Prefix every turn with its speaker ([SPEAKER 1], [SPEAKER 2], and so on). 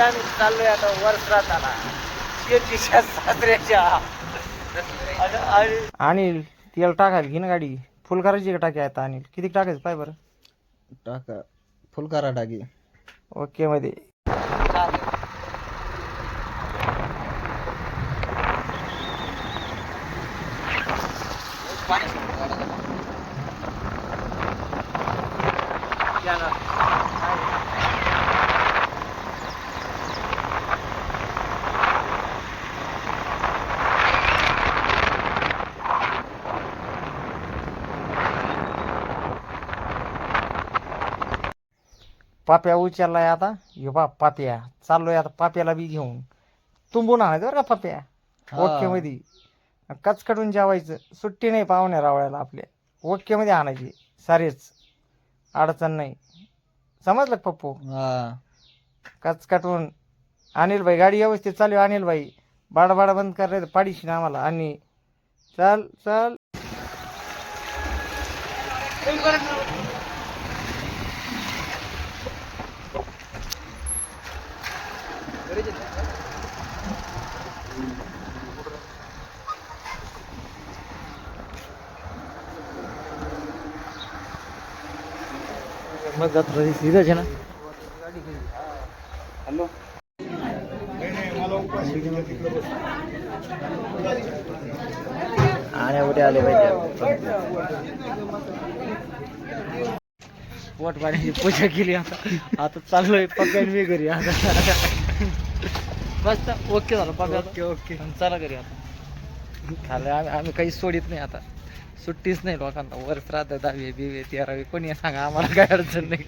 [SPEAKER 1] आम्ही चाललोय आता वर्ष राहताना शेतीच्या सासऱ्याच्या. आणि- आणि
[SPEAKER 2] अनिल तेल टाकायला घे ना गाडी. फुल करायची का टाकी आता अनिल? किती टाकायचं पाय बरं?
[SPEAKER 3] टाका. फुल करा टाकी.
[SPEAKER 2] ओके मध्ये.
[SPEAKER 1] चालेल.
[SPEAKER 2] पाप्या उचललाय आता. हे बा पाप्या. चाललोय आता पाप्याला बी घेऊन. तुंबून आणायचं बरं का पाप्या?
[SPEAKER 3] हा.
[SPEAKER 2] ओके मध्ये कचकटून जेवायचं. सुट्टी नाही पाहुण्या रावळ्याला आपल्या. ओके मध्ये आणायची. सारेच. अडचण नाही. समजलं का पप्पू?
[SPEAKER 3] हा.
[SPEAKER 2] कचकटून. अनिल भाई गाडी व्यवस्थित चालू अनिल भाई बाडा बाडा बंद कर पाडीशी ना आम्हाला. आणि चल चल. मग जात सीधा छे ना हॅलो
[SPEAKER 3] आणि उद्या आले पाहिजे
[SPEAKER 2] पोट पाण्याची पूजा केली आता. आता चाललोय पक्क्यान मी घरी. आता बस ओके झालं पक्का ओके ओके. चला घरी आता. झालं आम्ही आम्ही काही सोडित नाही आता. सुट्टीच नाही लोकांना. वर राहतं दहावी बिवे तेरावी. कोणी सांगा आम्हाला काय अडचण नाही.